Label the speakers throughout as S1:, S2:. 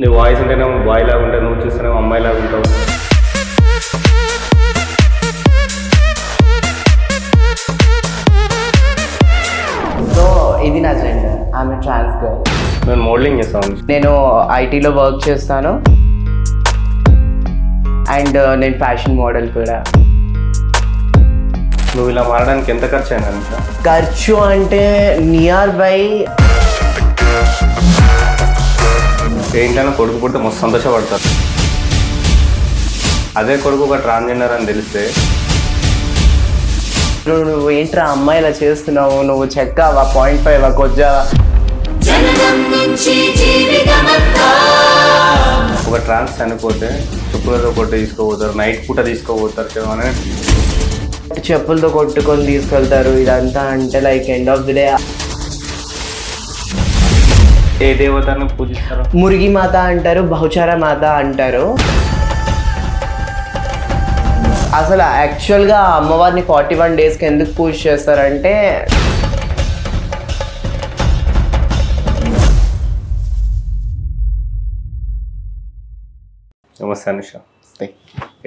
S1: నీ వాయిస్ ఉంటేనేమో బాయ్ లాగా ఉంటావు నువ్వు చూస్తేనేమో అమ్మాయి లాగా ఉంటావు.
S2: సో ఇది నా జెండర్ ఆమె ట్రాన్స్ గర్ల్
S1: నేను మోడలింగ్ చేస్తాను.
S2: నేను ఐటీలో వర్క్ చేస్తాను. అండ్ నేను ఫ్యాషన్ మోడల్ కూడా.
S1: నువ్వు ఇలా మారడానికి ఎంత ఖర్చు అయింది అనుష
S2: ఖర్చు అంటే నియర్ బై
S1: ఏంటైనా కొడుకు పుడితే మస్తు సంతోషపడతారు. అదే కొడుకు ఒక ట్రాన్స్జెండర్ అని తెలిస్తే
S2: నువ్వు నువ్వు ఏంట్రా అమ్మాయి ఇలా చేస్తున్నావు? నువ్వు చెక్కావా? పాయింట్ ఫైవ్
S3: జీవితమంతా.
S1: ఒక ట్రాన్స్ చనిపోతే చెప్పులతో కొట్టి తీసుకోపోతారు నైట్ పూట తీసుకోపోతారు అని
S2: చెప్పులతో కొట్టుకొని తీసుకెళ్తారు. ఇదంతా అంటే like end of the day
S1: ఏ దేవతను పూజిస్తారు?
S2: మురిగి మాత అంటారు బహుచార మాత అంటారు. అసలు యాక్చువల్గా అమ్మవారిని ఫార్టీ వన్ డేస్కి ఎందుకు పూజ చేస్తారంటే
S1: నమస్తే అనుష.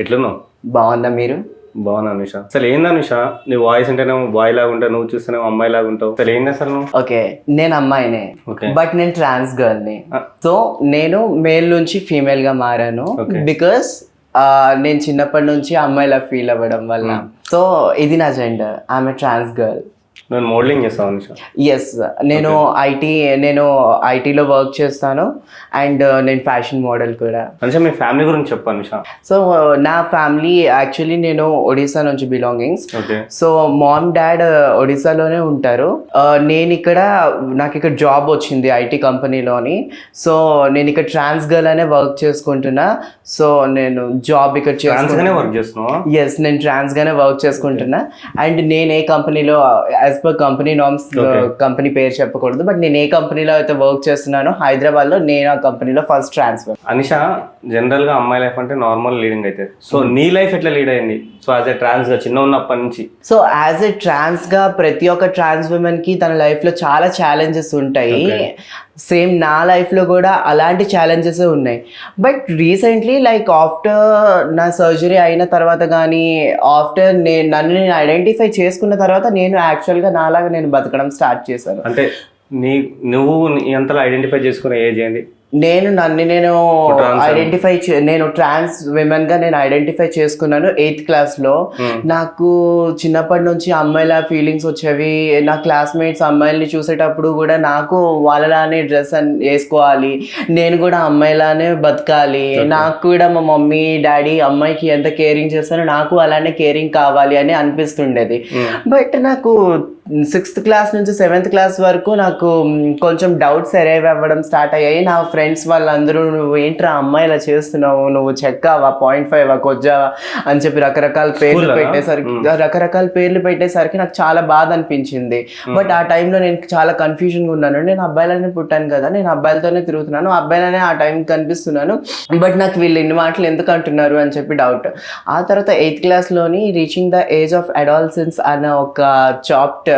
S1: ఎట్లున్నావు?
S2: బాగుందా మీరు?
S1: బాగున్నా అనుష అసలు ఏంది అనుష నీ వాయిస్ ఉంటేనేమో బాయ్ లాగా ఉంటావు నువ్వు చూస్తేనేమో అమ్మాయి లాగా ఉంటావు. అసలు ఏంది అసలు నువ్వు?
S2: ఓకే నేను అమ్మాయినే
S1: Okay.
S2: బట్ నేను ట్రాన్స్ గర్ల్ని.
S1: Ah.
S2: సో నేను మేల్ నుంచి ఫీమేల్గా మారాను
S1: Okay.
S2: బికాస్ నేను చిన్నప్పటి నుంచి అమ్మాయిలా ఫీల్ అవ్వడం వల్ల. సో ఇది నా జెండర్. ఆమె ట్రాన్స్ గర్ల్.
S1: నేను మోడలింగ్ చేస్తాను
S2: ఎస్ నేను ఐటీ నేను ఐటీలో వర్క్ చేస్తాను. అండ్ నేను ఫ్యాషన్ మోడల్ కూడా.
S1: అనుష మీ ఫ్యామిలీ గురించి చెప్పు అనుష
S2: సో నా ఫ్యామిలీ యాక్చువల్లీ నేను ఒడిశా నుంచి బిలాంగింగ్స్ సో మామ్ డాడ్ ఒడిశాలోనే ఉంటారు. Uh, నేను ఇక్కడ నాకు ఇక్కడ జాబ్ వచ్చింది ఐటీ కంపెనీలోని సో నేను ఇక్కడ ట్రాన్స్ గర్ల్ అనే వర్క్ చేసుకుంటున్నా. సో నేను జాబ్ ఇక్కడ
S1: చేస్తున్నావా?
S2: ఎస్ నేను ట్రాన్స్ గానే వర్క్ చేసుకుంటున్నా. అండ్ నేను ఏ కంపెనీలో as per company norms. Company పేరు చెప్పకూడదు. బట్ నేను ఏ కంపెనీలో అయితే వర్క్ చేస్తున్నానో హైదరాబాద్లో నేను ఆ కంపెనీలో ఫస్ట్ ట్రాన్స్ఫర్
S1: అనిష జనరల్గా అమ్మాయి లైఫ్ అంటే నార్మల్ లీడింగ్ అయితే. సో నీ లైఫ్ ఎట్లా లీడ్ అయింది? సో యాజ్ ఎ ట్రాన్స్గా చిన్న ఉన్నప్పటి నుంచి.
S2: సో యాజ్ ఎ ట్రాన్స్గా ప్రతి ఒక్క ట్రాన్స్ ఉమెన్కి తన లైఫ్లో చాలా ఛాలెంజెస్ ఉంటాయి. సేమ్ నా లైఫ్లో కూడా అలాంటి ఛాలెంజెస్ ఉన్నాయి. బట్ రీసెంట్లీ లైక్ ఆఫ్టర్ నా సర్జరీ అయిన తర్వాత కానీ ఆఫ్టర్ నేను నన్ను నేను ఐడెంటిఫై చేసుకున్న తర్వాత నేను యాక్చువల్గా నాలాగా నేను బతకడం స్టార్ట్ చేశాను.
S1: అంటే నీ నువ్వు నీ అంతలో ఐడెంటిఫై చేసుకునే ఏజ్ ఏంది?
S2: నేను నన్ను నేను ఐడెంటిఫై నేను ట్రాన్స్ విమెన్గా నేను ఐడెంటిఫై చేసుకున్నాను ఎయిత్ క్లాస్లో.
S1: Hmm.
S2: నాకు చిన్నప్పటి నుంచి అమ్మాయిల ఫీలింగ్స్ వచ్చేవి. నా క్లాస్మేట్స్ అమ్మాయిల్ని చూసేటప్పుడు కూడా నాకు వాళ్ళలానే డ్రెస్ వేసుకోవాలి. నేను కూడా అమ్మాయిలానే బతకాలి. నాకు కూడా మా మమ్మీ డాడీ అమ్మాయికి ఎంత కేరింగ్ చేస్తారో నాకు అలానే కేరింగ్ కావాలి అని అనిపిస్తుండేది. బట్ నాకు సిక్స్త్ క్లాస్ నుంచి సెవెంత్ క్లాస్ వరకు నాకు కొంచెం డౌట్స్ అరైవ్ అవ్వడం స్టార్ట్ అయ్యాయి. నా ఫ్రెండ్స్ వాళ్ళందరూ నువ్వు ఏంట్రా అమ్మాయి ఇలా చేస్తున్నావు? నువ్వు చెక్కావా పాయింట్ ఫైవ్ కొజ్జావా అని చెప్పి రకరకాల పేర్లు? పెట్టేసరికి రకరకాల పేర్లు పెట్టేసరికి నాకు చాలా బాధ అనిపించింది. బట్ ఆ టైంలో నేను చాలా కన్ఫ్యూజన్గా ఉన్నాను. నేను అబ్బాయిలనే పుట్టాను కదా నేను అబ్బాయిలతోనే తిరుగుతున్నాను అబ్బాయిలనే ఆ టైం కనిపిస్తున్నాను. బట్ నాకు వీళ్ళు ఇన్ని మాటలు ఎందుకు అంటున్నారు అని చెప్పి డౌట్. ఆ తర్వాత eighth క్లాస్లోని reaching the age of adolescence అన్న ఒక చాప్టర్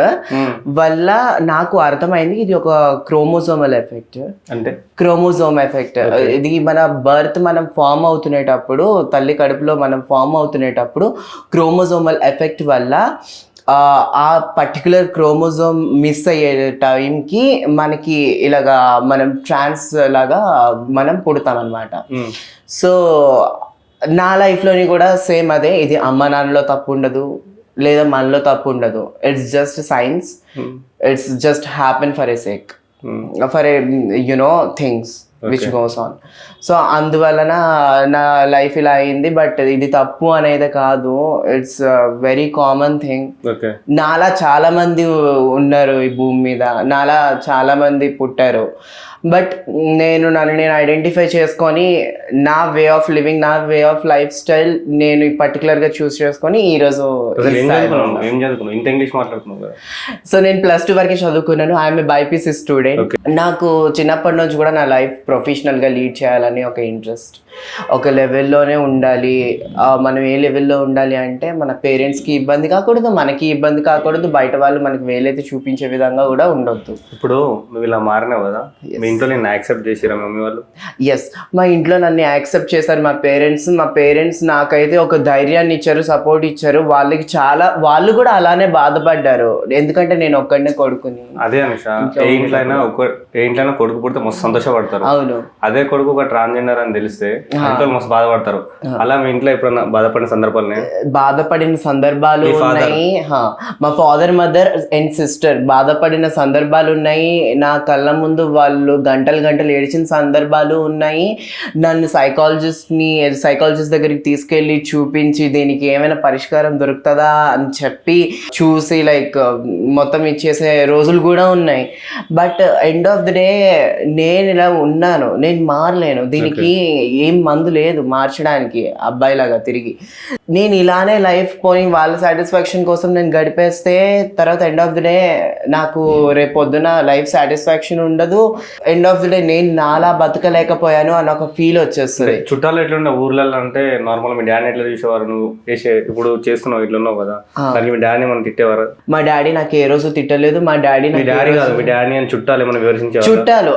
S2: వల్ల నాకు అర్థమైంది ఇది ఒక క్రోమోజోమల్ ఎఫెక్ట్.
S1: అంటే?
S2: Chromosome effect. ఇది మన బర్త్ మనం ఫామ్ అవుతునేటప్పుడు తల్లి కడుపులో మనం ఫామ్ అవుతునేటప్పుడు క్రోమోజోమల్ ఎఫెక్ట్ వల్ల ఆ, ఆ పర్టికులర్ క్రోమోజోమ్ మిస్ అయ్యే టైంకి మనకి ఇలాగా మనం ట్రాన్స్ లాగా మనం పుడతాం అనమాట
S1: ఉమ్.
S2: సో నా లైఫ్లోని కూడా సేమ్ అదే. ఇది అమ్మ నాన్నలో తప్పు ఉండదు. లేదా మనలో తప్పు ఉండదు. It's just science. It's just happen for a sake. For a you know things which. Goes on so అందువలన నా లైఫ్ ఇలా అయింది బట్ ఇది తప్పు అనేది కాదు. ఇట్స్ వెరీ కామన్ థింగ్ నాలా చాలా మంది ఉన్నారు ఈ భూమి మీద. నాలా చాలా మంది పుట్టారు. బట్ నేను నన్ను నేను ఐడెంటిఫై చేసుకొని నా వే ఆఫ్ లివింగ్ నా వే ఆఫ్ లైఫ్ స్టైల్ నేను పర్టికులర్గా చూస్ చేసుకొని ఈరోజు
S1: మాట్లాడుతున్నావు కదా.
S2: సో నేను ప్లస్ టూ వరకే చదువుకున్నాను. ఐఎమ్ బైపీసీ స్టూడెంట్ నాకు చిన్నప్పటి నుంచి కూడా నా లైఫ్ ప్రొఫెషనల్గా లీడ్ చేయాలని ఒక ఇంట్రెస్ట్ ఒక లెవెల్లోనే ఉండాలి. మనం ఏ లెవెల్లో ఉండాలి అంటే మన పేరెంట్స్కి ఇబ్బంది కాకూడదు మనకి ఇబ్బంది కాకూడదు బయట వాళ్ళు మనకి వేలైతే చూపించే విధంగా కూడా ఉండొద్దు.
S1: ఇప్పుడు నువ్వు ఇలా మారినావు కదా మీ ఇంట్లో నేను యాక్సెప్ట్ చేసిరా మమ్మీ వాళ్ళు?
S2: ఎస్ మా ఇంట్లో నన్ను యాక్సెప్ట్ చేశారు మా పేరెంట్స్. మా పేరెంట్స్ నాకైతే ఒక ధైర్యాన్ని ఇచ్చారు సపోర్ట్ ఇచ్చారు. వాళ్ళకి చాలా వాళ్ళు కూడా అలానే బాధపడ్డారు. ఎందుకంటే నేను ఒక్కడనే కొడుకుని.
S1: అదే అనుష ఏ ఇంట్లో అయినా ఒక ఏ ఇంట్లో కొడుకు పుడితే మస్తు సంతోషపడతారు.
S2: అవును.
S1: అదే కొడుకు ఒక ట్రాన్స్జెండర్ అని తెలిస్తే ఇంట్లో మస్తు బాధపడతారు. అలా మీ ఇంట్లో ఎప్పుడన్నా బాధపడిన సందర్భాలు
S2: బాధపడిన సందర్భాలు? ఉన్నాయి. మా ఫాదర్ మదర్ అండ్ సిస్టర్ బాధపడిన సందర్భాలు ఉన్నాయి. నా కళ్ళ ముందు వాళ్ళు గంటలు గంటలు ఏడిచిన సందర్భాలు ఉన్నాయి. నన్ను సైకాలజిస్ట్ని సైకాలజిస్ట్ దగ్గరికి తీసుకెళ్ళి చూపించి దీనికి ఏమైనా పరిష్కారం దొరుకుతుందా అని చెప్పి చూసి లైక్ మొత్తం ఇచ్చేసే రోజులు కూడా ఉన్నాయి. But end of the day నేను ఇలా ఉన్నాను. నేను మారలేను. దీనికి ఏం మందు లేదు మార్చడానికి అబ్బాయిలాగా తిరిగి. నేను ఇలానే లైఫ్ పోయి వాళ్ళ సాటిస్ఫాక్షన్ కోసం నేను గడిపేస్తే తర్వాత ఎండ్ ఆఫ్ ది డే నాకు రేపు పొద్దున లైఫ్ సాటిస్ఫాక్షన్ ఉండదు. ఎండ్ ఆఫ్ ది డే నేను నాలా బతకలేకపోయాను అని ఒక ఫీల్ వచ్చేస్తుంది.
S1: చుట్టాలు ఎట్లుండే ఊర్లలో అంటే నార్మల్ మీ డాడీ ఎట్లా చూసేవారు? నువ్వు చేసే ఇప్పుడు చేస్తున్నావు ఇట్లా ఉన్నావు కదా. దానికి మీ డాడీ మనం తిట్టేవారు?
S2: మా డాడీ నాకు ఏ రోజు తిట్టలేదు మా డాడీ
S1: మీ డాడీ కాదు మీ డాడీ అని చుట్టాలు ఏమైనా వివరించేవారు?
S2: చుట్టాలు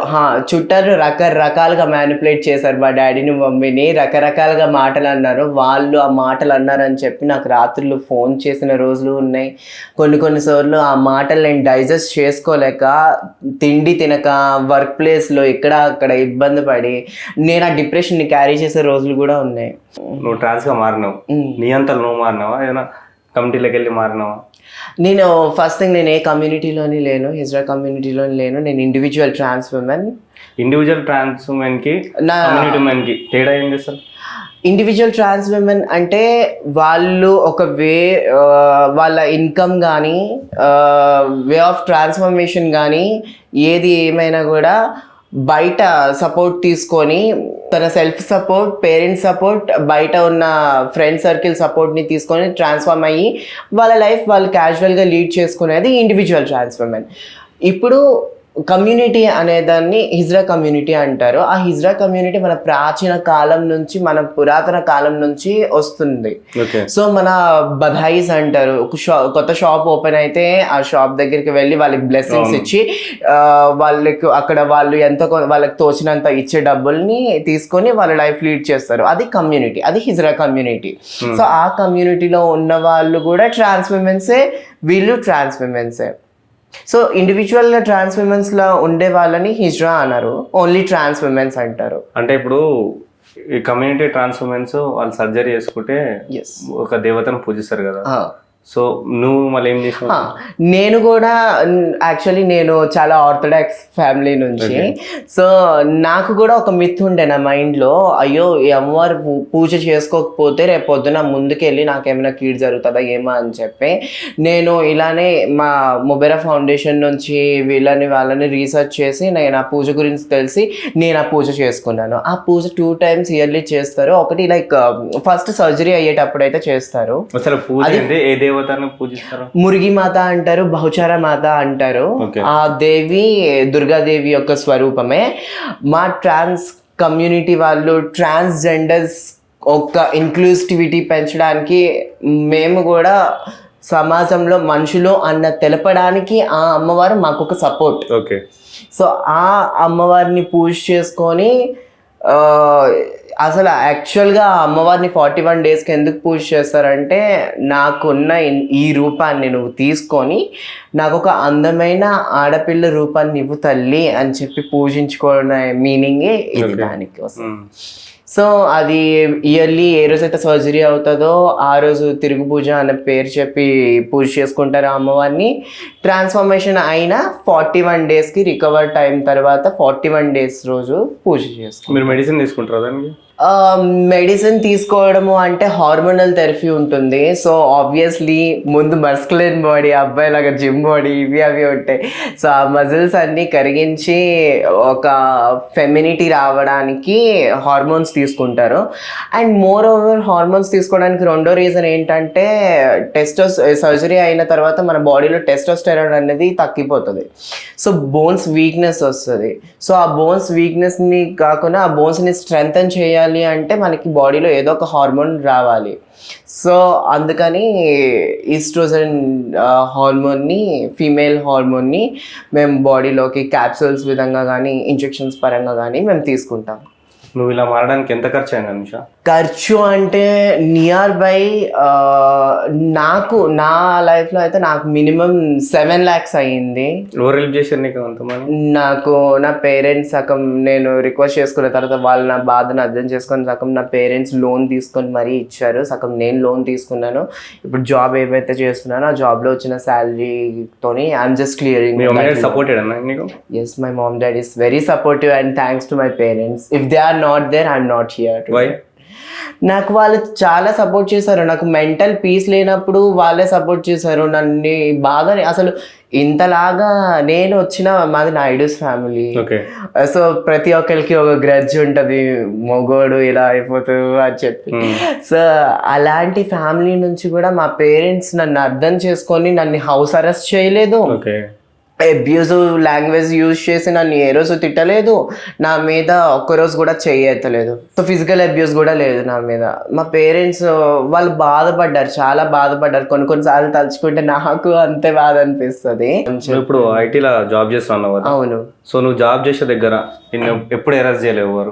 S2: చుట్టాలు రకరకాలుగా మ్యానిపులేట్ చేశారు మా డాడీని. మమ్మీని రకరకాలుగా మాటలు అన్నారు. వాళ్ళు ఆ మాటలు అన్నారని చెప్పి నాకు రాత్రులు ఫోన్ చేసిన రోజులు ఉన్నాయి. కొన్ని కొన్నిసార్లు ఆ మాటలు నేను డైజెస్ట్ చేసుకోలేక తిండి తినక వర్క్ ప్లేస్లో ఇక్కడ అక్కడ ఇబ్బంది పడి నేను ఆ డిప్రెషన్ని క్యారీ చేసే రోజులు కూడా ఉన్నాయి.
S1: నువ్వు ట్రాన్స్గా మారినావు. నీ అంతా నువ్వు మారినావా? ఏదైనా కమిటీలోకి వెళ్ళి మారినావా?
S2: నేను ఫస్ట్ థింగ్ నేను ఏ కమ్యూనిటీలోని లేను హిజ్రా కమ్యూనిటీలోని లేను. నేను individual trans women
S1: individual trans ఉమెన్కి
S2: నా
S1: కమ్యూనిటీ ఉమెన్కి తేడా ఏం చేస్తారు
S2: ఇండివిజువల్ ట్రాన్స్ విమెన్ అంటే వాళ్ళు ఒక వే వాళ్ళ ఇన్కమ్ కానీ వే ఆఫ్ ట్రాన్స్ఫర్మేషన్ కానీ ఏది ఏమైనా కూడా బయట సపోర్ట్ తీసుకొని తన సెల్ఫ్ సపోర్ట్ పేరెంట్స్ సపోర్ట్ బయట ఉన్న ఫ్రెండ్ సర్కిల్ సపోర్ట్ని తీసుకొని ట్రాన్స్ఫార్మ్ అయ్యి వాళ్ళ లైఫ్ వాళ్ళు క్యాజువల్గా లీడ్ చేసుకునేది ఇండివిజువల్ ట్రాన్స్ఫర్మెన్ ఇప్పుడు కమ్యూనిటీ అనేదాన్ని హిజ్రా కమ్యూనిటీ అంటారు. ఆ హిజ్రా కమ్యూనిటీ మన ప్రాచీన కాలం నుంచి మన పురాతన కాలం నుంచి వస్తుంది. సో మన బధాయిస్ అంటారు. ఒక షా కొత్త షాప్ ఓపెన్ అయితే ఆ షాప్ దగ్గరికి వెళ్ళి వాళ్ళకి బ్లెస్సింగ్స్ ఇచ్చి వాళ్ళకి అక్కడ వాళ్ళు ఎంత వాళ్ళకి తోచినంత ఇచ్చే డబ్బుల్ని తీసుకొని వాళ్ళ లైఫ్ లీడ్ చేస్తారు. అది కమ్యూనిటీ. అది హిజ్రా కమ్యూనిటీ. సో ఆ కమ్యూనిటీలో ఉన్న వాళ్ళు కూడా ట్రాన్స్ విమెన్సే వీళ్ళు ట్రాన్స్ విమెన్సే. సో ఇండివిజువల్గా ట్రాన్స్ విమెన్స్లో ఉండే వాళ్ళని హిజ్రా అన్నారు. ఓన్లీ ట్రాన్స్ విమెన్స్ అంటారు.
S1: అంటే ఇప్పుడు ఈ కమ్యూనిటీ ట్రాన్స్ ఉమెన్స్ వాళ్ళు సర్జరీ చేసుకుంటే ఒక దేవతను పూజిస్తారు కదా. సో నువ్వు మళ్ళీ ఏం చేసావు?
S2: ఆ, నేను కూడా యాక్చువల్లీ నేను చాలా ఆర్థడాక్స్ ఫ్యామిలీ నుంచి. సో నాకు కూడా ఒక మిత్ ఉండే నా మైండ్లో అయ్యో ఈ అమ్మవారు పూజ చేసుకోకపోతే రేపు పొద్దున ముందుకెళ్ళి నాకేమైనా కీడు జరుగుతుందా ఏమో? అని చెప్పి నేను ఇలానే మా మొబెరా ఫౌండేషన్ నుంచి వీళ్ళని వాళ్ళని రీసెర్చ్ చేసి నేను ఆ పూజ గురించి తెలిసి నేను ఆ పూజ చేసుకున్నాను. ఆ పూజ టూ టైమ్స్ ఇయర్లీ చేస్తారు. ఒకటి లైక్ ఫస్ట్ సర్జరీ అయ్యేటప్పుడు అయితే చేస్తారు.
S1: అసలు పూజ దేవతను పూజిస్తారు?
S2: మురిగి మాత అంటారు బహుచార మాత అంటారు. ఆ దేవి దుర్గాదేవి యొక్క స్వరూపమే. మా ట్రాన్స్ కమ్యూనిటీ వాళ్ళు ట్రాన్స్ జెండర్స్ ఒక ఇంక్లూసివిటీ పెంచడానికి మేము కూడా సమాజంలో మనుషులు అన్న తెలపడానికి ఆ అమ్మవారు మాకు ఒక సపోర్ట్.
S1: ఓకే
S2: సో ఆ అమ్మవారిని పూజ చేసుకొని అసలు యాక్చువల్గా అమ్మవారిని ఫార్టీ వన్ డేస్కి ఎందుకు పూజ చేస్తారంటే నాకున్న ఈ రూపాన్ని నువ్వు తీసుకొని నాకు ఒక అందమైన ఆడపిల్ల రూపాన్ని ఇవ్వు తల్లి అని చెప్పి పూజించుకోవడం మీనింగే ఇది
S1: Okay.
S2: దానికి వస్తుంది సో అది ఇయర్లీ ఏ రోజైతే సర్జరీ అవుతుందో ఆ రోజు తిరుగు పూజ అనే పేరు చెప్పి పూజ చేసుకుంటారు అమ్మవారిని. ట్రాన్స్ఫర్మేషన్ అయిన ఫార్టీ వన్ డేస్కి రికవర్ టైం తర్వాత ఫార్టీ వన్ డేస్ రోజు పూజ చేసుకుంటారు
S1: మీరు మెడిసిన్ తీసుకుంటారా దానికి?
S2: మెడిసిన్ తీసుకోవడము అంటే హార్మోనల్ థెరపీ ఉంటుంది. సో ఆబ్వియస్లీ ముందు మస్కులర్ బాడీ అబ్బాయిలాగా జిమ్ బాడీ ఇవి అవి ఉంటాయి. సో ఆ మజిల్స్ అన్నీ కరిగించి ఒక ఫెమినిటీ రావడానికి హార్మోన్స్ తీసుకుంటారు. అండ్ మోర్ ఓవర్ హార్మోన్స్ తీసుకోవడానికి రెండో రీజన్ ఏంటంటే టెస్టోస్ సర్జరీ eh, అయిన తర్వాత మన బాడీలో టెస్టోస్టెరాన్ అనేది తగ్గిపోతుంది. సో బోన్స్ వీక్నెస్ వస్తుంది. సో ఆ బోన్స్ వీక్నెస్ని కాకుండా ఆ బోన్స్ని స్ట్రెంగ్తన్ చేయాలి పెరగాలి అంటే మనకి బాడీలో ఏదో ఒక హార్మోన్ రావాలి. సో అందుకని ఈస్ట్రోజన్ హార్మోన్ని ఫీమేల్ హార్మోన్ని మేము బాడీలోకి క్యాప్సూల్స్ విధంగా కానీ ఇంజెక్షన్స్ పరంగా కానీ మేము తీసుకుంటాం.
S1: నువ్వు ఇలా మారడానికి ఎంత ఖర్చు అయింది అనుషా?
S2: ఖర్చు అంటే నియర్ బై నాకు నా లైఫ్లో అయితే నాకు మినిమం సెవెన్ ల్యాక్స్ అయ్యింది.
S1: నీకు
S2: నా పేరెంట్స్ సగం నేను రిక్వెస్ట్ చేసుకున్న తర్వాత వాళ్ళు నా బాధను అర్థం చేసుకుని సగం నా పేరెంట్స్ లోన్ తీసుకొని మరీ ఇచ్చారు. సగం నేను లోన్ తీసుకున్నాను. ఇప్పుడు జాబ్ ఏవైతే చేస్తున్నానో ఆ జాబ్లో వచ్చిన శాలరీతోని I'm just clearing yes my mom dad is very supportive and thanks to my parents if they are not there I'm not here
S1: why
S2: నాకు వాళ్ళు చాలా సపోర్ట్ చేశారు. నాకు మెంటల్ పీస్ లేనప్పుడు వాళ్ళే సపోర్ట్ చేశారు. నన్ను బాగా అసలు ఇంతలాగా నేను వచ్చిన మాది నాయుడుస్ ఫ్యామిలీ
S1: ఓకే.
S2: సో ప్రతి ఒక్కరికి ఒక గ్రడ్జ్ ఉంటుంది. మొగోడు ఇలా అయిపోతాడు అని చెప్పి. సో అలాంటి ఫ్యామిలీ నుంచి కూడా మా పేరెంట్స్ నన్ను అర్థం చేసుకొని నన్ను హౌస్ అరెస్ట్ చేయలేదు.
S1: ఓకే.
S2: అబ్యూజివ్ లాంగ్వేజ్ యూజ్ చేసి నన్ను ఏ రోజు తిట్టలేదు నా మీద ఒక్కరోజు కూడా చెయ్యెత్తలేదు సో ఫిజికల్ అబ్యూస్ కూడా లేదు నా మీద. మా పేరెంట్స్ వాళ్ళు బాధపడ్డారు చాలా బాధపడ్డారు. కొన్ని కొన్నిసార్లు తలుచుకుంటే నాకు అంతే బాధ అనిపిస్తుంది.
S1: ఇప్పుడు ఐటీలో జాబ్ చేస్తున్నావు
S2: అవును.
S1: సో నువ్వు జాబ్ చేసే దగ్గర నిన్ను ఎప్పుడు ఎరేజ్ చేయలేవు ఎవరు?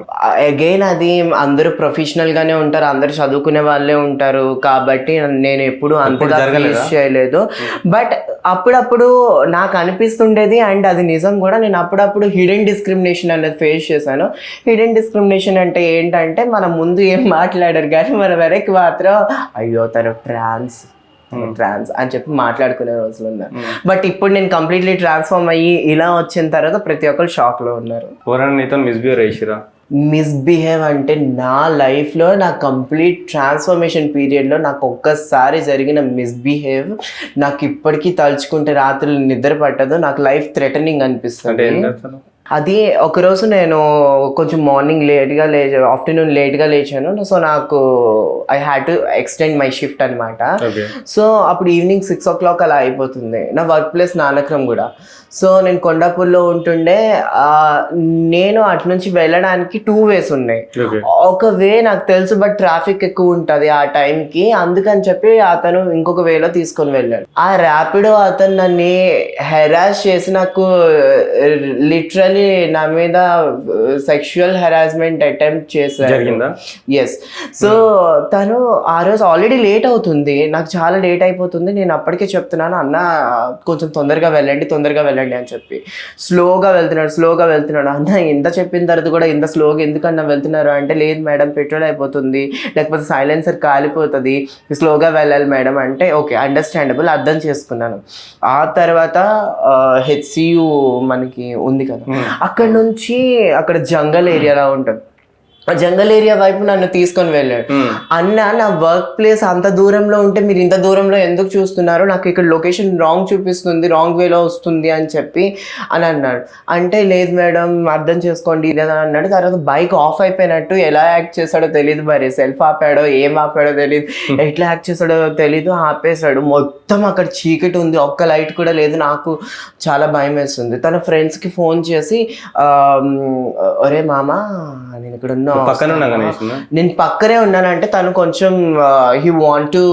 S2: అగైన్ అది అందరూ ప్రొఫెషనల్ గానే ఉంటారు అందరూ చదువుకునే వాళ్ళే ఉంటారు. కాబట్టి నేను ఎప్పుడు అంతగా? ఫేస్ చేయలేదు. బట్ అప్పుడప్పుడు నాకు అనిపిస్తుండేది అండ్ అది నిజం కూడా. నేను అప్పుడప్పుడు హిడెన్ డిస్క్రిమినేషన్ అనేది ఫేస్ చేశాను. హిడెన్ డిస్క్రిమినేషన్ అంటే ఏంటంటే మన ముందు ఏం మాట్లాడరు కానీ మన వెనక్కి మాత్రం అయ్యో తను ట్రాన్స్ ట్రాన్స్ అని చెప్పి మాట్లాడుకునే రోజులు ఉన్నారు. బట్ ఇప్పుడు నేను కంప్లీట్లీ ట్రాన్స్ఫార్మ్ అయ్యి ఇలా వచ్చిన తర్వాత ప్రతి ఒక్కరు షాక్లో ఉన్నారు.
S1: ఎవరైనా మిస్బిహేవ్ చేసిరా?
S2: మిస్బిహేవ్ అంటే నా లైఫ్లో నా కంప్లీట్ ట్రాన్స్ఫర్మేషన్ పీరియడ్లో నాకు ఒక్కసారి జరిగిన మిస్బిహేవ్ నాకు ఇప్పటికీ తలుచుకుంటే రాత్రులు నిద్ర పట్టదు నాకు లైఫ్ థ్రెటనింగ్ అనిపిస్తుంది. అది ఒకరోజు నేను కొంచెం మార్నింగ్ లేట్గా లే ఆఫ్టర్నూన్ లేట్గా లేచాను. సో నాకు I had to extend my shift అనమాట సో అప్పుడు ఈవినింగ్ సిక్స్ ఓ క్లాక్ అలా అయిపోతుంది. నా వర్క్ ప్లేస్ నానక్రమ్ కూడా. సో నేను కొండాపూర్లో ఉంటుండే నేను అటు నుంచి వెళ్ళడానికి టూ వేస్ ఉన్నాయి. ఒక వే నాకు తెలుసు బట్ ట్రాఫిక్ ఎక్కువ ఉంటుంది ఆ టైంకి అందుకని చెప్పి అతను ఇంకొక వేలో తీసుకొని వెళ్ళాడు. ఆ ర్యాపిడో అతను నన్ను హెరాస్ చేసి నాకు లిటరలీ నా మీద సెక్షువల్ హెరాస్మెంట్ అటెంప్ట్
S1: జరిగిందా?
S2: ఎస్ సో తను ఆ రోజు ఆల్రెడీ లేట్ అవుతుంది. నాకు చాలా లేట్ అయిపోతుంది. నేను అప్పటికే చెప్తున్నాను అన్న కొంచెం తొందరగా వెళ్ళండి తొందరగా వెళ్ళండి అని చెప్పి. స్లోగా వెళ్తున్నాడు స్లోగా వెళ్తున్నాడు. అన్న ఇంత చెప్పిన తర్వాత కూడా ఇంత స్లోగా ఎందుకన్నా వెళ్తున్నారు? అంటే లేదు మేడం పెట్రోల్ అయిపోతుంది. లేకపోతే సైలెన్సర్ కాలిపోతుంది. స్లోగా వెళ్ళాలి మేడం. అంటే ఓకే అండర్స్టాండబుల్ అర్థం చేసుకున్నాను. ఆ తర్వాత హెచ్సియు మనకి ఉంది కదా. అక్కడ నుంచి అక్కడ జంగల్ ఏరియాలో ఉంటుంది. జంగల్ ఏరియా వైపు నన్ను తీసుకొని వెళ్ళాడు. అన్న నా వర్క్ ప్లేస్ అంత దూరంలో ఉంటే మీరు ఇంత దూరంలో ఎందుకు చూస్తున్నారు నాకు ఇక్కడ లొకేషన్ రాంగ్ చూపిస్తుంది రాంగ్ వేలో వస్తుంది అని చెప్పి అని అన్నాడు. అంటే లేదు మేడం అర్థం చేసుకోండి ఇదేనా అన్నాడు. తర్వాత బైక్ ఆఫ్ అయిపోయినట్టు ఎలా యాక్ట్ చేశాడో తెలియదు మరి. సెల్ఫ్ ఆపాడో ఏం ఆపాడో తెలియదు ఎట్లా యాక్ట్ చేశాడో తెలీదు ఆపేశాడు. మొత్తం అక్కడ చీకటి ఉంది ఒక్క లైట్ కూడా లేదు. నాకు చాలా భయం వేస్తుంది. తన ఫ్రెండ్స్కి ఫోన్ చేసి ఆ, ఒరే మామ నేను ఇక్కడ ఉన్నా
S1: పక్కన
S2: నేను పక్కనే ఉన్నానంటే తను కొంచెం హీ వాంట్ టు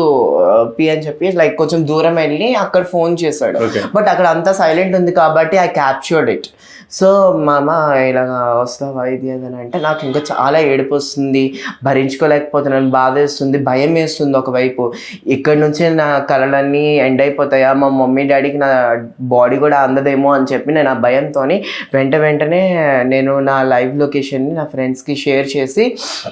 S2: పి అని చెప్పి లైక్ కొంచెం దూరం వెళ్ళి అక్కడ ఫోన్ చేశాడు. బట్ అక్కడ అంతా సైలెంట్ ఉంది కాబట్టి ఐ క్యాప్చర్డ్ ఇట్ సో మామ ఇలాగ వస్తావా? ఇది అని అంటే నాకు ఇంకా చాలా ఏడుపు వస్తుంది. భరించుకోలేకపోతున్నాను బాధ వేస్తుంది భయం వేస్తుంది ఒకవైపు. ఇక్కడ నుంచే నా కళలన్నీ ఎండ్ అయిపోతాయా? మా మమ్మీ డాడీకి నా బాడీ కూడా అందదేమో అని చెప్పి నేను ఆ భయంతో వెంట వెంటనే నేను నా లైవ్ లొకేషన్ని నా ఫ్రెండ్స్కి షేర్ చేసి ఆ,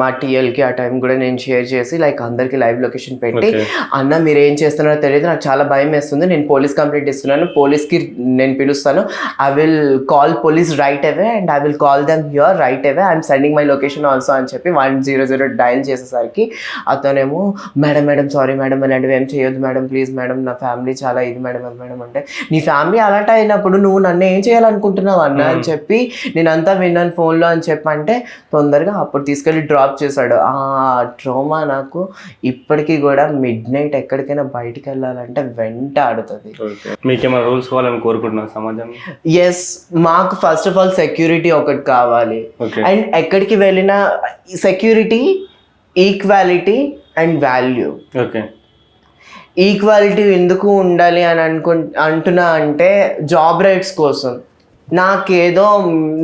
S2: మా టీఎల్కి ఆ టైం కూడా నేను షేర్ చేసి లైక్ అందరికి లైవ్ లొకేషన్ పెట్టి. అన్న మీరు ఏం చేస్తున్నారో తెలియదు నాకు చాలా భయం వేస్తుంది. నేను పోలీస్ కంప్లైంట్ ఇస్తున్నాను పోలీస్కి నేను పిలుస్తాను. I will call police right away and I will call them here right away I'm sending my location also అని చెప్పి వన్ జీరో జీరో డయల్ చేసేసరికి అతనేమో మేడం మేడం సారీ మేడం అలాంటివి ఏం చేయొద్దు మేడం ప్లీజ్ మేడం నా ఫ్యామిలీ చాలా ఇది మేడం అది మేడం అంటే నీ ఫ్యామిలీ అలాంటి అయినప్పుడు నువ్వు నన్ను ఏం చేయాలనుకుంటున్నావు అన్న? అని చెప్పి నేను అంతా విన్నాను ఫోన్లో అని చెప్పంటే తొందరగా అప్పుడు తీసుకెళ్ళి డ్రాప్ చేశాడు. ఆ ట్రోమా నాకు ఇప్పటికీ కూడా మిడ్ నైట్ ఎక్కడికైనా బయటికి వెళ్ళాలంటే వెంటాడుతుంది
S1: మీకేమైనా రూల్స్ కావాలని కోరుకుంటున్నాను సమాజం
S2: ఎస్ మాకు ఫస్ట్ ఆఫ్ ఆల్ సెక్యూరిటీ ఒకటి కావాలి. అండ్ ఎక్కడికి వెళ్ళినా security equality and value
S1: okay.
S2: Equality ఎందుకు ఉండాలి అని అనుకు అంటున్నా అంటే జాబ్ రైట్స్ కోసం. నాకేదో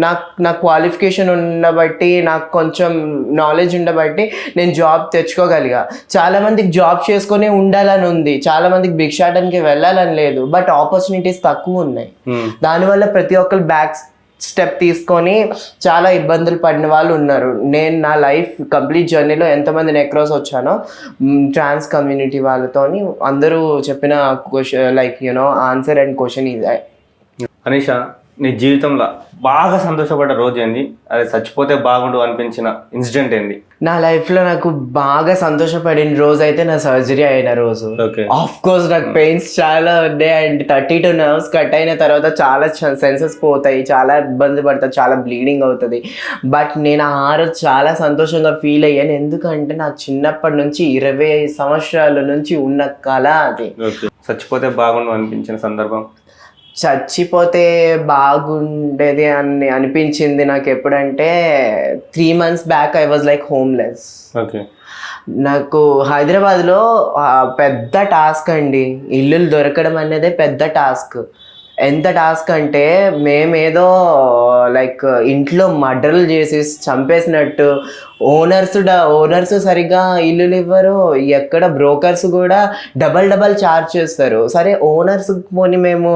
S2: నాకు నా క్వాలిఫికేషన్ ఉండబట్టి నాకు కొంచెం నాలెడ్జ్ ఉండబట్టి నేను జాబ్ తెచ్చుకోగలిగా. చాలా మందికి జాబ్ చేసుకొని ఉండాలని ఉంది. చాలా మందికి భిక్షాటనకి వెళ్ళాలని లేదు. బట్ ఆపర్చునిటీస్ తక్కువ ఉన్నాయి. దానివల్ల ప్రతి ఒక్కరు బ్యాక్ స్టెప్ తీసుకొని చాలా ఇబ్బందులు పడిన వాళ్ళు ఉన్నారు. నేను నా లైఫ్ కంప్లీట్ జర్నీలో ఎంతమంది నెక్రాస్ వచ్చానో ట్రాన్స్ కమ్యూనిటీ వాళ్ళతోని అందరూ చెప్పిన question like you know answer and question ఇది.
S1: అనీష నీ జీవితంలో బాగా సంతోషపడ్డ రోజు ఏంది? అది చచ్చిపోతే బాగుండు అనిపించిన ఇన్సిడెంట్ ఏంది?
S2: నా లైఫ్లో నాకు బాగా సంతోషపడిన రోజు అయితే నా సర్జరీ అయిన రోజు. ఆఫ్ కోర్స్ నాకు పెయిన్స్ చాలా ఉన్నాయి and thirty two nerves cut అయిన తర్వాత చాలా సెన్సెస్ పోతాయి చాలా ఇబ్బంది పడతాయి చాలా బ్లీడింగ్ అవుతుంది. బట్ నేను ఆ రోజు చాలా సంతోషంగా ఫీల్ అయ్యాను. ఎందుకంటే నా చిన్నప్పటి నుంచి ఇరవై సంవత్సరాల నుంచి ఉన్న కళ అది.
S1: చచ్చిపోతే బాగుండు అనిపించిన సందర్భం?
S2: చచ్చిపోతే బాగుండేది అని అనిపించింది నాకు ఎప్పుడంటే three months back I was like homeless
S1: okay.
S2: నాకు హైదరాబాద్లో పెద్ద టాస్క్ అండి. ఇల్లులు దొరకడం అనేదే పెద్ద టాస్క్ ఎంత టాస్క్ అంటే మేమేదో లైక్ ఇంట్లో మర్డర్లు చేసి చంపేసినట్టు ఓనర్స్ ఓనర్స్ సరిగ్గా ఇల్లులు ఇవ్వరు ఎక్కడ బ్రోకర్స్ కూడా డబల్ డబల్ ఛార్జ్ చేస్తారు. సరే ఓనర్స్ పోని మేము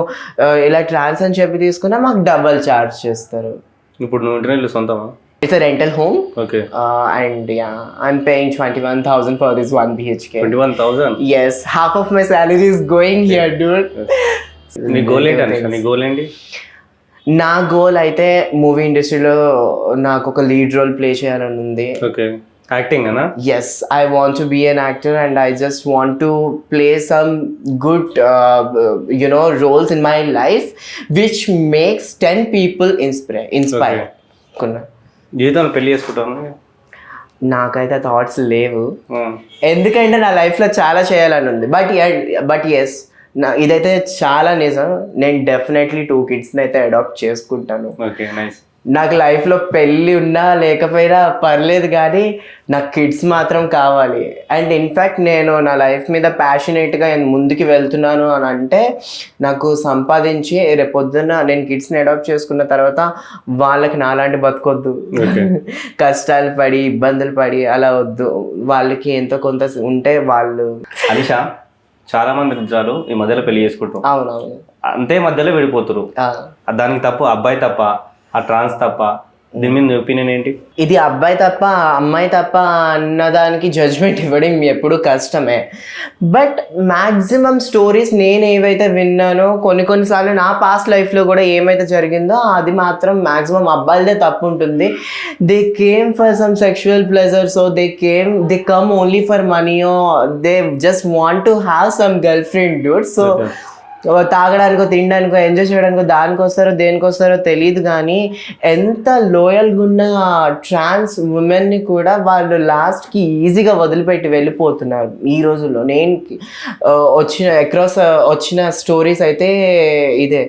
S2: ఇలా ట్రాన్స్ అని చెప్పి తీసుకున్నా మాకు డబల్ ఛార్జ్ చేస్తారు.
S1: ఇప్పుడు నువ్వు సొంతమా?
S2: It's rental home
S1: okay
S2: Uh, and yeah, I'm paying 21,000 for this one BHK.
S1: Twenty one thousand
S2: Yes, half of my salary is going here, dude.
S1: నీ గోల్ ఏంటి నీ గోల్ ఏంటి?
S2: నా గోల్ అయితే మూవీ ఇండస్ట్రీలో నాకు ఒక లీడ్ రోల్ ప్లే చేయాలని ఉంది.
S1: ఓకే యాక్టింగ్ అనా?
S2: Yes I want to be an actor and I just want to play some good you know roles in my life which makes ten people inspire inspire
S1: జీవితంలో పెళ్ళి చేసుకుంటాను
S2: నాకైతే thoughts లేవు. ఎందుకంటే నా లైఫ్లో చాలా చేయాలని ఉంది. బట్ బట్ ఎస్ నా ఇదైతే చాలా నిజం. నేను డెఫినెట్లీ టూ కిడ్స్ని అయితే అడాప్ట్ చేసుకుంటాను.
S1: ఓకే నైస్
S2: నాకు లైఫ్లో పెళ్ళి ఉన్నా లేకపోయినా పర్లేదు కానీ నాకు కిడ్స్ మాత్రం కావాలి. అండ్ ఇన్ఫ్యాక్ట్ నేను నా లైఫ్ మీద ప్యాషనేట్గా నేను ముందుకు వెళ్తున్నాను అని అంటే నాకు సంపాదించి రేపొద్దున నేను కిడ్స్ని అడాప్ట్ చేసుకున్న తర్వాత వాళ్ళకి నాలాంటి బతకొద్దు. కష్టాలు పడి ఇబ్బందులు పడి అలా వద్దు. వాళ్ళకి ఎంతో కొంత ఉంటే వాళ్ళు.
S1: అనీష చాలా మంది నిజాలు ఈ మధ్యలో పెళ్ళి చేసుకుంటాం.
S2: అవునవును.
S1: అంతే మధ్యలో విడిపోతారు. దానికి తప్పు అబ్బాయి తప్ప ఆ ట్రాన్స్ తప్ప దీని మీద ఒపీనియన్ ఏంటి?
S2: ఇది అబ్బాయి తప్ప అమ్మాయి తప్ప అన్నదానికి జడ్జ్మెంట్ ఇవ్వడం ఎప్పుడు కష్టమే. బట్ మ్యాక్సిమం స్టోరీస్ నేను ఏవైతే విన్నానో కొన్ని కొన్నిసార్లు నా పాస్ట్ లైఫ్లో కూడా ఏమైతే జరిగిందో అది మాత్రం మ్యాక్సిమం అబ్బాయిలదే తప్పు ఉంటుంది. They came for some sexual pleasures they came they come only for money they just want to have some girlfriend dude so తాగడానికో తినడానికో ఎంజాయ్ చేయడానికో దానికి వస్తారో దేనికి వస్తారో తెలియదు కానీ ఎంత లోయల్గా ఉన్న ట్రాన్స్ ఉమెన్ని కూడా వాళ్ళు లాస్ట్కి ఈజీగా వదిలిపెట్టి వెళ్ళిపోతున్నారు ఈ రోజుల్లో. నేను వచ్చిన అక్రాస్ వచ్చిన స్టోరీస్ అయితే ఇదే.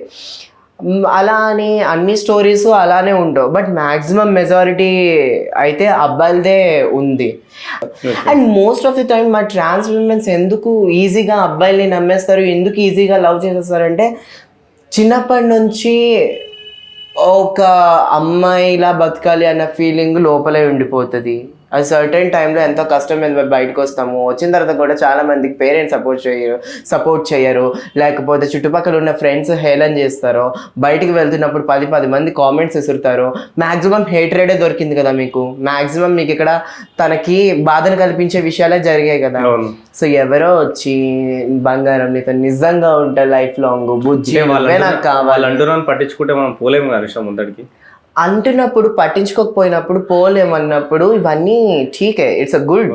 S2: అలా అని అన్ని స్టోరీస్ అలానే ఉండవు. బట్ మ్యాక్సిమం మెజారిటీ అయితే అబ్బాయిలదే ఉంది. And most of the time మా ట్రాన్స్ విమెన్స్ ఎందుకు ఈజీగా అబ్బాయిల్ని నమ్మేస్తారు ఎందుకు ఈజీగా లవ్ చేసేస్తారంటే చిన్నప్పటి నుంచి ఒక అమ్మాయిలా బతకాలి అన్న ఫీలింగ్ లోపలే ఉండిపోతుంది. అది సర్టెన్ టైంలో ఎంతో కష్టం మీద బయటకు వస్తాము. వచ్చిన తర్వాత కూడా చాలా మందికి పేరెంట్స్ సపోర్ట్ చేయరు సపోర్ట్ చేయరు. లేకపోతే చుట్టుపక్కల ఉన్న ఫ్రెండ్స్ హేళన్ చేస్తారు. బయటికి వెళ్తున్నప్పుడు పది పది మంది కామెంట్స్ విసురుతారు మ్యాక్సిమం హేట్రేడే దొరికింది కదా మీకు? మ్యాక్సిమం మీకు ఇక్కడ తనకి బాధను కల్పించే విషయాలే జరిగాయి కదా. సో ఎవరో వచ్చి బంగారం నీతో నిజంగా ఉంటా లైఫ్ లాంగ్ బుజ్జి నాకు కావాలి.
S1: అంటున్నాను పట్టించుకుంటే మనం పోలేము కదా విషయం ముందడికి.
S2: అంటున్నప్పుడు పట్టించుకోకపోయినప్పుడు పోలేమన్నప్పుడు ఇవన్నీ ఠీకే ఇట్స్ అ గుడ్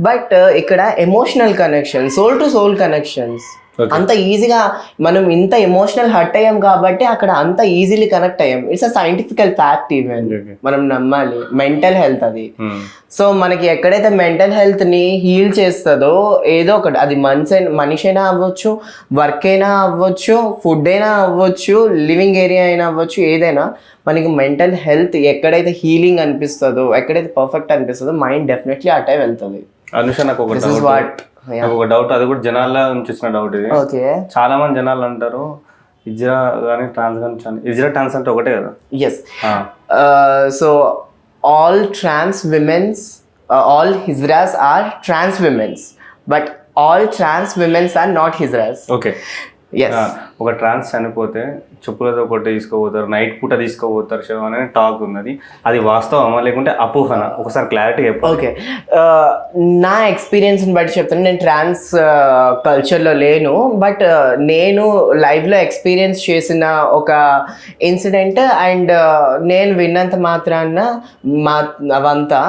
S2: బట్ ఇక్కడ emotional connection soul to soul connections. అంత ఈజీగా మనం ఇంత ఎమోషనల్ హర్ట్ అయ్యాం కాబట్టి అక్కడ అంత ఈజీలీ కనెక్ట్ అయ్యాం. It's a scientifical fact even. మనం నమ్మాలి. మెంటల్ హెల్త్ అది.
S1: Hmm.
S2: సో మనకి ఎక్కడైతే మెంటల్ హెల్త్ని హీల్ చేస్తుందో ఏదో ఒకటి అది మనిషి మనిషి అయినా అవ్వచ్చు వర్క్ అయినా అవ్వచ్చు ఫుడ్ అయినా అవ్వచ్చు లివింగ్ ఏరియా అయినా అవ్వచ్చు ఏదైనా మనకి మెంటల్ హెల్త్ ఎక్కడైతే హీలింగ్ అనిపిస్తుందో ఎక్కడైతే పర్ఫెక్ట్ అనిపిస్తుందో మైండ్ డెఫినెట్లీ అటే వెళ్తుంది.
S1: అనుష నాకు ఒక
S2: వాట్
S1: ఒక డౌట్ అది కూడా జనాల నుంచి వచ్చిన డౌట్ ఇది.
S2: ఓకే
S1: చాలా మంది జనాలు అంటారు ఇజ్రా కానీ ట్రాన్స్ కానీ ఇజ్రా ట్రాన్స్ అంటే ఒకటే కదా?
S2: Yes so all trans womens all hijras are trans womens but all trans womens are not hijras
S1: okay ఒక ట్రాన్స్ చనిపోతే చెప్పులతో కొట్టి తీసుకోపోతారు నైట్ పూట తీసుకోపోతారు అనే టాక్ ఉన్నది. అది వాస్తవమా? లేకుంటే అపోహన? ఒకసారి క్లారిటీ
S2: ఓకే నా ఎక్స్పీరియన్స్ని బట్టి చెప్తాను నేను ట్రాన్స్ కల్చర్లో లేను బట్ నేను లైవ్లో ఎక్స్పీరియన్స్ చేసిన ఒక ఇన్సిడెంట్ అండ్ నేను విన్నంత మాత్రాన మా అవంతా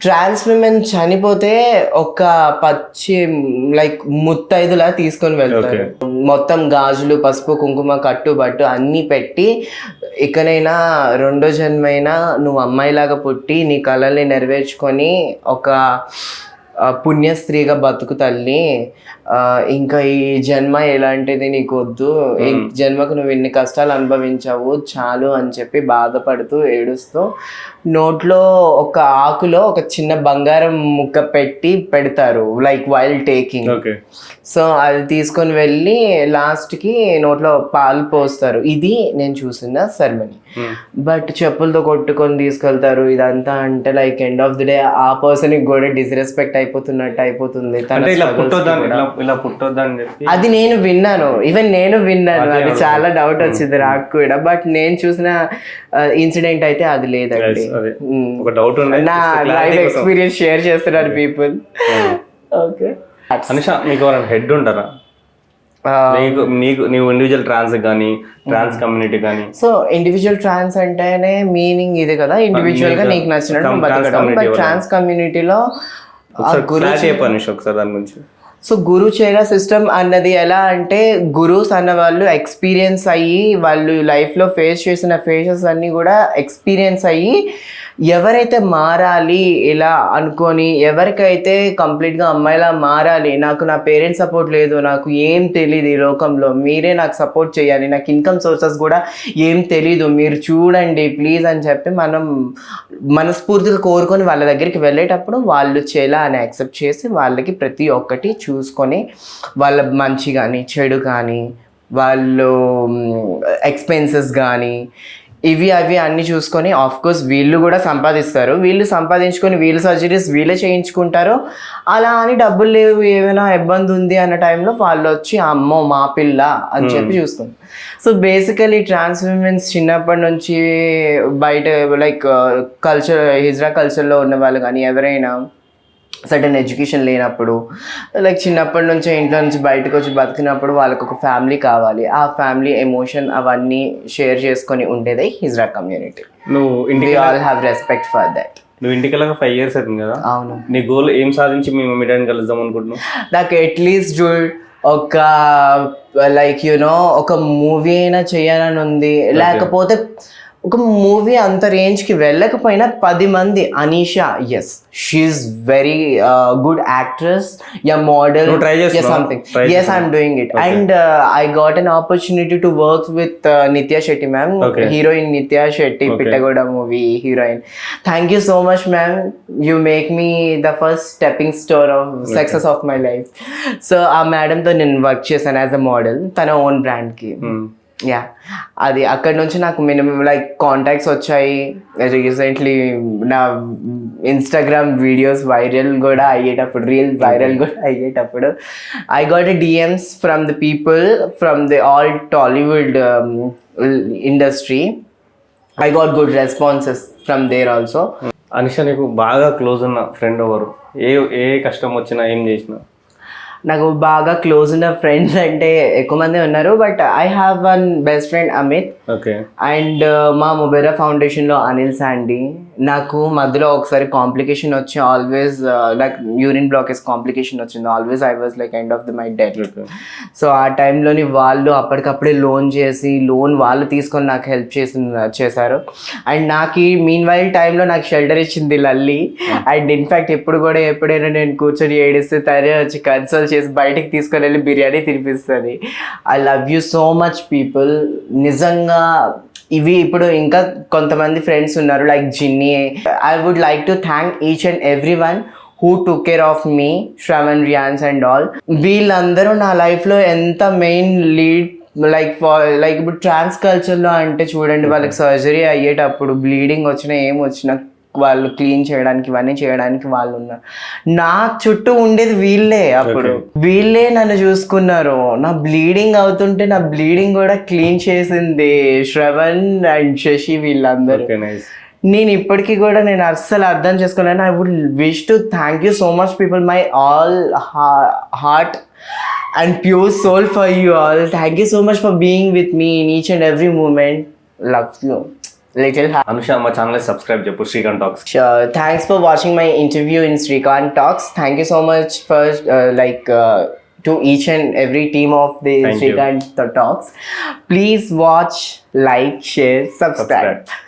S2: ట్రాన్స్ విమెన్ చనిపోతే ఒక పచ్చి లైక్ ముత్తైదులా తీసుకొని వెళ్తారు. మొత్తం గాజులు పసుపు కుంకుమ కట్టుబట్టు అన్నీ పెట్టి ఇకనైనా రెండో జన్మైనా నువ్వు అమ్మాయిలాగా పుట్టి నీ కళల్ని నెరవేర్చుకొని ఒక పుణ్యస్త్రీగా బతుకు తల్లి ఇంకా ఈ జన్మ ఎలాంటిది నీకు వద్దు. ఈ జన్మకు నువ్వు ఇన్ని కష్టాలు అనుభవించావు చాలు అని చెప్పి బాధపడుతూ ఏడుస్తూ నోట్లో ఒక ఆకులో ఒక చిన్న బంగారం ముక్క పెట్టి పెడతారు లైక్ వైల్ టేకింగ్ సో అది తీసుకొని వెళ్ళి లాస్ట్కి నోట్లో పాలు పోస్తారు. ఇది నేను చూసిన సెరమనీ. బట్ చెప్పులతో కొట్టుకొని తీసుకెళ్తారు. ఇదంతా అంటే like end of the day ఆ పర్సన్కి కూడా డిస్రెస్పెక్ట్ అయిపోతున్నట్టు అయిపోతుంది. తన
S1: ఇలా పుట్టొద్దని చెప్పి
S2: అది నేను విన్నాను. ఈవెన్ నేను విన్నాను. అది చాలా డౌట్ వచ్చింది నాకు కూడా. బట్ నేను చూసిన ఇన్సిడెంట్ అయితే అది లేదండి.
S1: ఒక డౌట్
S2: నా లైఫ్ ఎక్స్పీరియన్స్ షేర్ చేస్తున్నారు పీపుల్ ఓకే
S1: అనుష మీకు ఎవరైనా హెడ్ ఉంటారా? నీకు నీకు నీవు ఇండివిజువల్ ట్రాన్స్ కానీ ట్రాన్స్ కమ్యూనిటీ కానీ
S2: సో ఇండివిజువల్ ట్రాన్స్ అంటేనే మీనింగ్ ఇది కదా. ఇండివిజువల్గా నీకు నచ్చినట్టు. ట్రాన్స్ కమ్యూనిటీలో
S1: ఒకసారి దాని గురించి.
S2: సో గురు చేరా సిస్టమ్ అన్నది ఎలా అంటే గురుస్ అన్న వాళ్ళు ఎక్స్పీరియన్స్ అయ్యి వాళ్ళు లైఫ్లో ఫేస్ చేసిన ఫేసెస్ అన్నీ కూడా ఎక్స్పీరియన్స్ అయ్యి ఎవరైతే మారాలి ఇలా అనుకొని ఎవరికైతే కంప్లీట్గా అమ్మాయిలా మారాలి నాకు నా పేరెంట్స్ సపోర్ట్ లేదు నాకు ఏం తెలియదు ఈ లోకంలో మీరే నాకు సపోర్ట్ చేయాలి నాకు ఇన్కమ్ సోర్సెస్ కూడా ఏం తెలీదు మీరు చూడండి ప్లీజ్ అని చెప్పి మనం మనస్ఫూర్తిగా కోరుకొని వాళ్ళ దగ్గరికి వెళ్ళేటప్పుడు వాళ్ళు చేలా అని యాక్సెప్ట్ చేసి వాళ్ళకి ప్రతి ఒక్కటి చూసుకొని వాళ్ళ మంచి కానీ చెడు కానీ వాళ్ళు ఎక్స్పెన్సెస్ కానీ ఇవి అవి అన్ని చూసుకొని ఆఫ్ కోర్స్ వీళ్ళు కూడా సంపాదిస్తారు. వీళ్ళు సంపాదించుకొని వీళ్ళు సర్జరీస్ వీళ్ళే చేయించుకుంటారు అలా అని డబ్బులు లేవు ఏమైనా ఇబ్బంది ఉంది అన్న టైంలో వాళ్ళు వచ్చి అమ్మో మా పిల్ల అని చెప్పి చూసుకుంటారు సో బేసికలీ ట్రాన్స్ విమెన్స్ చిన్నప్పటి నుంచి బయట లైక్ కల్చర్ హిజ్రా కల్చర్లో ఉన్న వాళ్ళు కానీ ఎవరైనా సడన్ ఎడ్యుకేషన్ లేనప్పుడు లైక్ చిన్నప్పటి నుంచి ఇంట్లో నుంచి బయటకు వచ్చి బతికినప్పుడు వాళ్ళకి ఒక ఫ్యామిలీ కావాలి. ఆ ఫ్యామిలీ ఎమోషన్ అవన్నీ షేర్ చేసుకొని ఉండేదే హిజ్రా కమ్యూనిటీ.
S1: నువ్వు ఇంటికి
S2: all have respect for that
S1: నువ్వు ఇంటికి వెళ్ళక ఫైవ్ ఇయర్స్ అవుతుంది కదా?
S2: అవును.
S1: నీ గోల్ ఏం సాధించి మేము మీడియాని కలుద్దాం అనుకుంటున్నావు?
S2: నాకు అట్లీస్ట్ ఒక లైక్ యునో ఒక మూవీ అయినా చేయాలని ఉంది. లేకపోతే ఒక మూవీ అంత రేంజ్కి వెళ్ళకపోయినా పది మంది. Anisha yes she's very good actress yeah model? Something yes I'm doing it and I got an opportunity to work with Nitya Shetty ma'am. Heroine Nitya Shetty. Pittagoda movie heroine thank you so much ma'am you make me the first stepping stone of success of my life so ఆ మేడంతో నేను work చేశాను as a model తన own బ్రాండ్కి. Yeah అది అక్కడ నుంచి నాకు మినిమం లైక్ కాంటాక్ట్స్ వచ్చాయి. రీసెంట్లీ నా ఇన్స్టాగ్రామ్ వీడియోస్ వైరల్ కూడా అయ్యేటప్పుడు రీల్ వైరల్ కూడా అయ్యేటప్పుడు I got DMs from the people from the all Tollywood industry I got good responses from there also
S1: Anisha నీకు బాగా క్లోజ్ ఉన్న ఫ్రెండ్ ఎవరు? ఏ ఏ కష్టం వచ్చినా ఏం చేసినా?
S2: నాకు బాగా క్లోజ్ ఉన్న ఫ్రెండ్స్ అంటే ఎక్కువ మంది ఉన్నారు but I have one best friend Amit
S1: okay
S2: and మా మొబైరా ఫౌండేషన్లో అనిల్ శాండీ. నాకు మధ్యలో ఒకసారి కాంప్లికేషన్ వచ్చి always like urine blockage complication వచ్చింది. Always I was like end of the my death
S1: okay
S2: so ఆ టైంలోని వాళ్ళు అప్పటికప్పుడే లోన్ చేసి లోన్ వాళ్ళు తీసుకొని నాకు హెల్ప్ చేసి చేశారు. అండ్ నాకు మీన్ వైల్ టైంలో నాకు షెల్టర్ ఇచ్చింది లల్లి. అండ్ ఇన్ఫ్యాక్ట్ ఎప్పుడు కూడా ఎప్పుడైనా నేను కూర్చొని ఏడిస్తే తనే వచ్చి కన్సల్ట్ చేసి బయటికి తీసుకొని వెళ్ళి biryani తినిపిస్తుంది. I love you so much people నిజంగా ఇవి ఇప్పుడు ఇంకా కొంతమంది ఫ్రెండ్స్ ఉన్నారు like Jinny I would like to thank each and every one who took care of me Shravan Riyans and all వీళ్ళందరూ నా లైఫ్లో ఎంత మెయిన్ లీడ్ లైక్ లైక్ ఇప్పుడు ట్రాన్స్ కల్చర్లో అంటే చూడండి వాళ్ళకి సర్జరీ అయ్యేటప్పుడు బ్లీడింగ్ వచ్చినా ఏం వచ్చినా వాళ్ళు క్లీన్ చేయడానికి ఇవన్నీ చేయడానికి వాళ్ళు ఉన్నారు. నా చుట్టూ ఉండేది వీళ్ళే అప్పుడు. వీళ్ళే నన్ను చూసుకున్నారు. నా బ్లీడింగ్ అవుతుంటే నా బ్లీడింగ్ కూడా క్లీన్ చేసింది శ్రవణ్ అండ్ శశి వీళ్ళందరూ. నేను ఇప్పటికీ కూడా నేను అస్సలు అర్థం చేసుకోలేను. I would wish to thank you so much people my all heart and pure soul for you all thank you so much for being with me in each and every moment love you little
S1: ha- Anusha, my channel is subscribed to Shrikant Talks.
S2: Sure. Thanks for watching my interview in Srikant Talks. Thank you so much for uh, like uh, to each and every team of the
S1: Thank you.
S2: Talks. Please watch, like, share, subscribe.
S1: Subscribe.